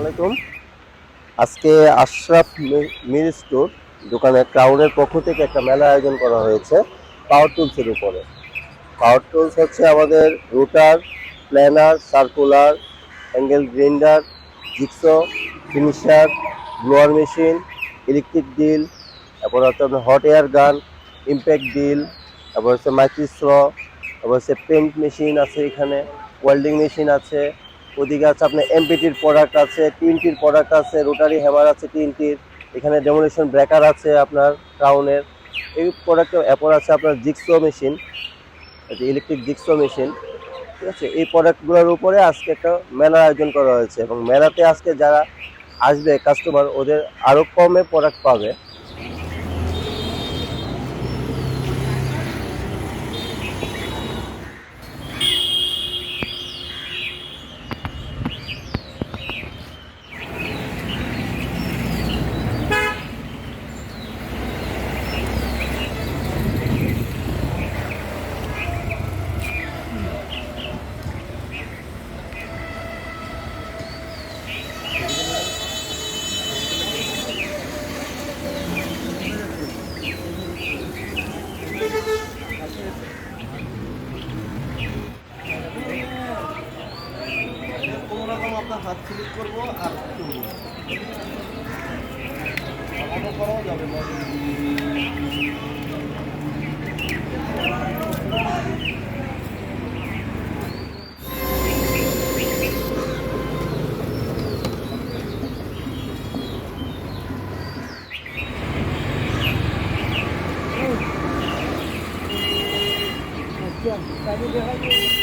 আলাইকুম। আজকে আশরাফ মির স্টোর, দোকানে ক্রাউনের পক্ষ থেকে একটা মেলা আয়োজন করা হয়েছে পাওয়ার টুলসের উপরে। পাওয়ার টুলস হচ্ছে আমাদের router, planer, circular, angle grinder, jigsaw, finisher, blower machine, electric drill, তারপর হচ্ছে আপনার hot air gun, impact drill, তারপর হচ্ছে মাইক্রিস্র তারপর হচ্ছে পেন্ট মেশিন আছে এখানে, ওয়েল্ডিং মেশিন আছে ওদিকে আছে আপনার এমপিটির প্রোডাক্ট আছে টিনটির প্রোডাক্ট আছে রোটারি হ্যামার আছে টিনটির এখানে ডেমোলেশন ব্রেকার আছে আপনার ক্রাউনের এই প্রোডাক্ট এরপর আছে আপনার jigsaw machine electric jigsaw machine ঠিক আছে? এই প্রোডাক্টগুলোর উপরে আজকে একটা মেলার আয়োজন করা হয়েছে এবং মেলাতে আজকে যারা আসবে কাস্টমার ওদের আরও কমে প্রোডাক্ট পাবে। আমরা হাত ক্লিক করব আর তুলব আমাকে করাও যাবে Yeah, that is